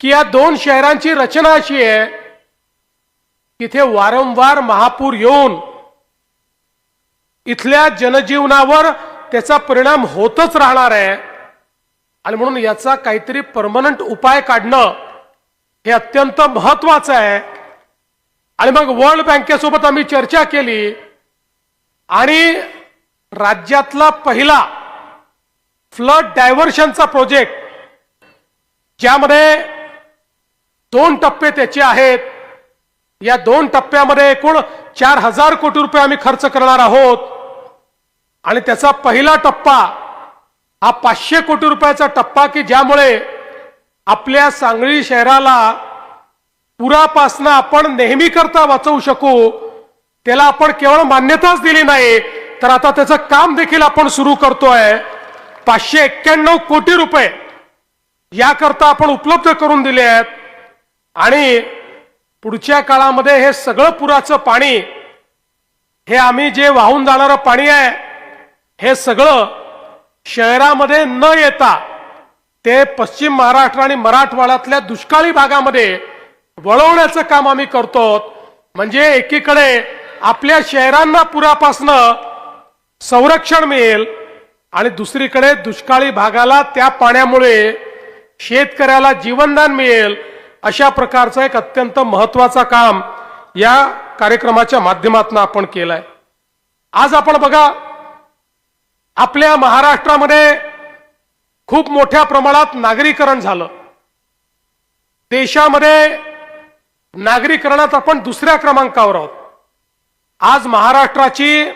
की या दोन शहरांची रचना अशी आहे तिथे वारंवार महापूर येऊन इथल्या जनजीवनावर त्याचा परिणाम होतच राहणार आहे. आणि म्हणून याचा काहीतरी परमनंट उपाय काढणं हे अत्यंत महत्वाचं आहे. आणि मग वर्ल्ड बँकेसोबत आम्ही चर्चा केली. आणि राज्यातला पहिला फ्लड डायव्हर्शनचा प्रोजेक्ट ज्यामध्ये दोन टप्पे त्याचे आहेत. या दोन टप्प्यामध्ये एकूण चार हजार कोटी रुपये आम्ही खर्च करणार आहोत. आणि त्याचा पहिला टप्पा हा पाचशे कोटी रुपयाचा टप्पा की ज्यामुळे आपल्या सांगली शहराला पुरापासनं आपण नेहमी करता वाचवू शकू त्याला आपण केवळ मान्यताच दिली नाही तर आता त्याचं काम देखील आपण सुरू करतोय. पाचशे एक्क्याण्णव कोटी रुपये याकरता आपण उपलब्ध करून दिले आहेत. आणि पुढच्या काळामध्ये हे सगळं पुराचं पाणी हे आम्ही जे वाहून जाणारं पाणी आहे हे सगळं शहरामध्ये न येता ते पश्चिम महाराष्ट्र आणि मराठवाड्यातल्या दुष्काळी भागामध्ये वळवण्याचं काम आम्ही करतो. म्हणजे एकीकडे आपल्या शहरांना पुरापासनं संरक्षण मिळेल आणि दुसरीकडे दुष्काळी भागाला त्या पाण्यामुळे शेतकऱ्याला जीवनदान मिळेल अशा प्रकारचं एक अत्यंत महत्वाचं काम या कार्यक्रमाच्या माध्यमातून आपण केलंय. आज आपण बघा आपल्या महाराष्ट्रामध्ये खूप मोठ्या प्रमाणात नागरीकरण झालं. देशामध्ये नागरीकरणात आपण दुसऱ्या क्रमांकावर आहोत. आज महाराष्ट्राची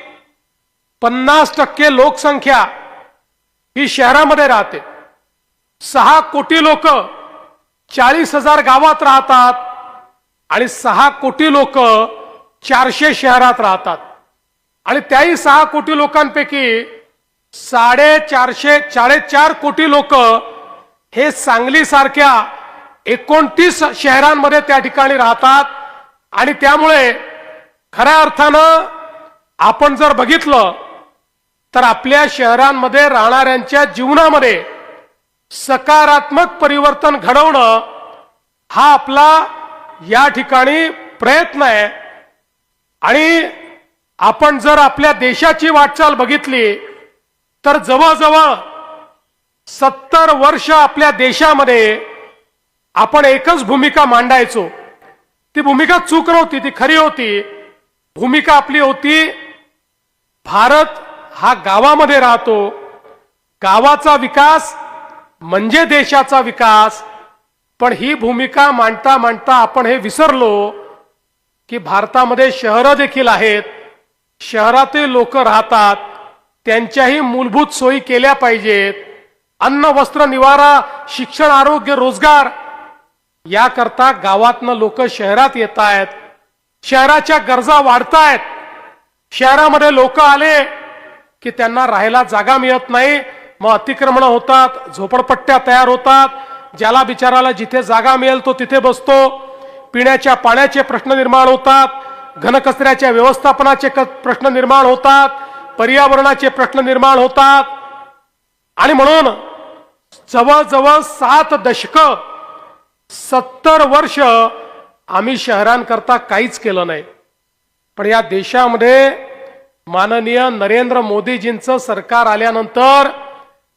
पन्नास टक्के लोकसंख्या ही शहरामध्ये राहते. सहा कोटी लोक चाळीस हजार गावात राहतात आणि सहा कोटी लोक चारशे शहरात राहतात. आणि त्याही सहा कोटी लोकांपैकी साडेचारशे साडेचार कोटी लोक हे सांगली सारख्या एकोणतीस शहरांमध्ये त्या ठिकाणी राहतात. आणि त्यामुळे खऱ्या अर्थानं आपण जर बघितलं तर आपल्या शहरांमध्ये राहणाऱ्यांच्या जीवनामध्ये सकारात्मक परिवर्तन घडवणं हा आपला या ठिकाणी प्रयत्न आहे. आणि आपण जर आपल्या देशाची वाटचाल बघितली तर जवळजवळ सत्तर वर्ष आपल्या देशामध्ये आपण एकच भूमिका मांडायचो. ती भूमिका चूक नव्हती ती खरी होती. भूमिका आपली होती भारत हा गावामध्ये राहतो. गावाचा विकास म्हणजे देशाचा विकास. पण ही भूमिका मांडता मांडता आपण हे विसरलो की भारतामध्ये शहरं देखील आहेत. शहरातील लोक राहतात. त्यांच्याही मूलभूत सोयी केल्या पाहिजेत. अन्न वस्त्र निवारा शिक्षण आरोग्य रोजगार याकरता गावातनं लोक शहरात येत आहेत शहराच्या गरजा वाढतायत. शहरामध्ये लोक आले की त्यांना राहायला जागा मिळत नाही. मग अतिक्रमण होतात झोपडपट्ट्या तयार होतात. ज्याला बिचाराला जिथे जागा मिळेल तो तिथे बसतो. पिण्याच्या पाण्याचे प्रश्न निर्माण होतात. घनकचऱ्याच्या व्यवस्थापनाचे प्रश्न निर्माण होतात. पर्यावरणाचे प्रश्न निर्माण होतात. आणि म्हणून जवळजवळ सात दशक सत्तर वर्ष आम्ही शहरांकरता काहीच केलं नाही. पण या देशामध्ये माननीय नरेंद्र मोदीजींचं सरकार आल्यानंतर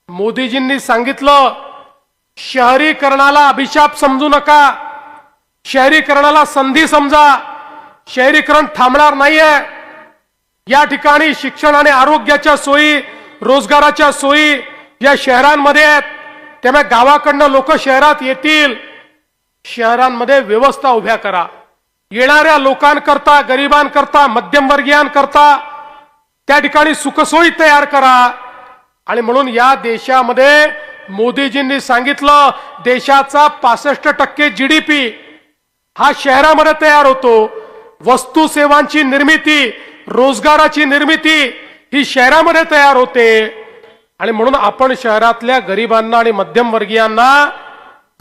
मोदीजींनी सांगितलं शहरीकरणाला अभिशाप समजू नका शहरीकरणाला संधी समजा शहरीकरण थांबणार नाहीये. या ठिकाणी शिक्षण आणि आरोग्याच्या सोयी रोजगाराच्या सोयी या शहरांमध्ये आहेत. त्यामुळे गावाकडनं लोक शहरात येतील. शहरांमध्ये व्यवस्था उभ्या करा. येणाऱ्या लोकांकरता गरिबांकरता मध्यमवर्गीयांकरता त्या ठिकाणी सुखसोयी तयार करा. आणि म्हणून या देशामध्ये मोदीजींनी सांगितलं देशाचा पासष्ट टक्के जीडीपी हा शहरामध्ये तयार होतो. वस्तू सेवांची निर्मिती रोजगाराची निर्मिती ही शहरामध्ये तयार होते. आणि म्हणून आपण शहरातल्या गरिबांना आणि मध्यमवर्गीयांना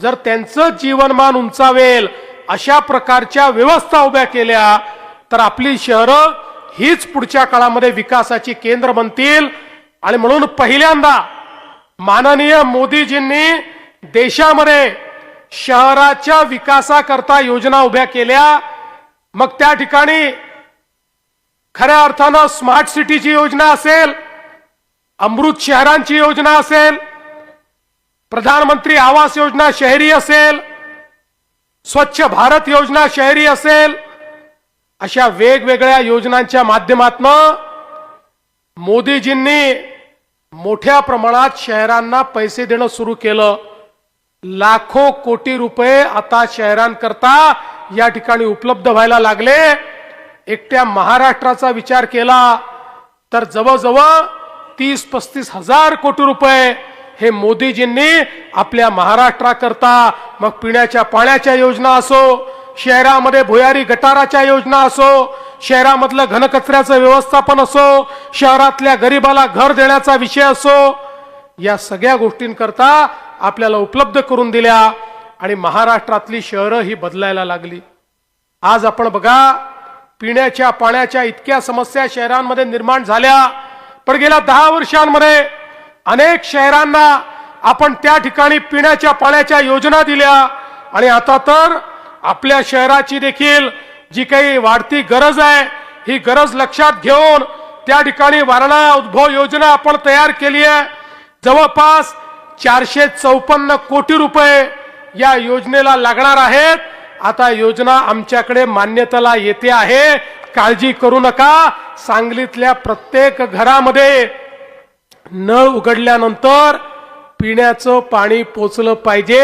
जर त्यांचं जीवनमान उंचावेल अशा प्रकारच्या व्यवस्था उभ्या केल्या तर आपली शहरं हीच पुढच्या काळामध्ये विकासाची केंद्र बनतील. आणि म्हणून पहिल्यांदा माननीय मोदीजींनी देशामध्ये शहराच्या विकासाकरता योजना उभ्या केल्या. मग त्या ठिकाणी खऱ्या अर्थानं स्मार्ट सिटीची योजना असेल अमृत शहरांची योजना असेल प्रधानमंत्री आवास योजना शहरी असेल स्वच्छ भारत योजना शहरी असेल अशा वेगवेगळ्या योजनांच्या माध्यमातनं मोदीजींनी मोठ्या प्रमाणात शहरांना पैसे देणं सुरू केलं. लाखो कोटी रुपये आता शहरांकरता या ठिकाणी उपलब्ध व्हायला लागले. एकट्या महाराष्ट्राचा विचार केला तर जवळजवळ तीस पस्तीस हजार कोटी रुपये हे मोदीजींनी आपल्या महाराष्ट्राकरता मग पिण्याच्या पाण्याच्या योजना असो शहरामध्ये भुयारी गटाराच्या योजना असो शहरामधलं घनकचऱ्याचं व्यवस्थापन असो शहरातल्या गरिबाला घर देण्याचा विषय असो या सगळ्या गोष्टींकरता आपल्याला उपलब्ध करून दिल्या आणि महाराष्ट्रातली शहरं ही बदलायला लागली. आज आपण बघा पिण्याच्या पाण्याच्या इतक्या समस्या शहरांमध्ये निर्माण झाल्या. पण गेल्या दहा वर्षांमध्ये अनेक शहरांना आपण त्या ठिकाणी पिण्याच्या पाण्याच्या योजना दिल्या. आणि आता तर आपल्या शहराची देखील जी काही वाढती गरज आहे ही गरज लक्षात घेऊन त्या ठिकाणी वारणा उद्भव योजना आपण तयार केली आहे. जवळपास चारशे चौपन्न कोटी रुपये या योजनेला लागणार आहेत. आता योजना आमच्याकडे मान्यतेला येते आहे. काळजी करू नका. सांगलीतल्या प्रत्येक घरामध्ये नळ उघडल्यानंतर पिण्याचं पाणी पोचलं पाहिजे.